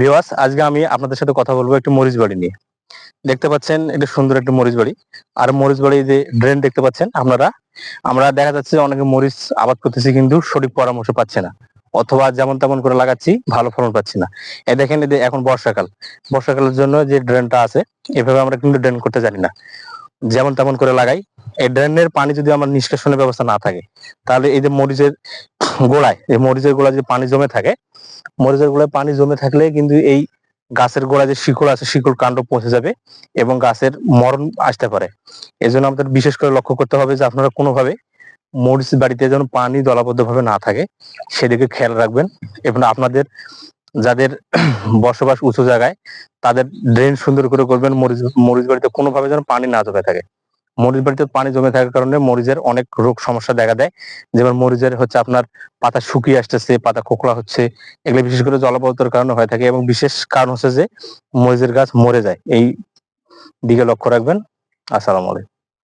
ভিওয়াস আজকে আমি আপনাদের সাথে কথা বলব মরিচ বাড়ি নিয়ে। দেখতে পাচ্ছেন সুন্দর মরিচ বাড়ি। আর মরিচ বাড়ি যে ড্রেন দেখতে পাচ্ছেন, আপনারা, আমরা দেখা যাচ্ছে অনেকে মরিচ আবাদ করতেছি কিন্তু সঠিক পরামর্শ পাচ্ছে না। অথবা যেমন তেমন করে লাগাচ্ছি, ভালো ফলন পাচ্ছি না। এ দেখেন এখন বর্ষাকাল। বর্ষাকালের জন্য যে ড্রেনটা আছে, এভাবে আমরা কিন্তু ড্রেন করতে জানি না। যেমন তেমন করে লাগাই। এই ড্রেনের পানি যদি আমার নিষ্কাশনের ব্যবস্থা না থাকে, তাহলে এই যে মরিচের গোড়ায়, এই মরিচের গোড়ায় যে পানি জমে থাকে, মরিচের গোড়ায় পানি জমে থাকলে কিন্তু এই গাছের গোড়ায় যে শিকড় আছে, শিকড় কাণ্ড পৌঁছে যাবে এবং গাছের মরণ আসতে পারে। এই জন্য আমাদের বিশেষ করে লক্ষ্য করতে হবে যে আপনারা কোনোভাবে মরিচ বাড়িতে যেন পানি দলাবদ্ধ ভাবে না থাকে, সেদিকে খেয়াল রাখবেন। এবং আপনাদের যাদের বসবাস উঁচু জায়গায়, তাদের ড্রেন সুন্দর করে করবেন, মরিচ মরিচ বাড়িতে কোনোভাবে যেন পানি না জমে থাকে। মরিচ বাড়িতে পানি জমে থাকার কারণে মরিচের অনেক রোগ সমস্যা দেখা দেয়। যেমন মরিচের হচ্ছে আপনার পাতা শুকিয়ে আসতেছে, পাতা খোকলা হচ্ছে, এগুলো বিশেষ করে জলবায়ুর কারণে হয়ে থাকে এবং বিশেষ কারণ হচ্ছে যে মরিচের গাছ মরে যায়। এই দিকে লক্ষ্য রাখবেন। আসসালামু আলাইকুম।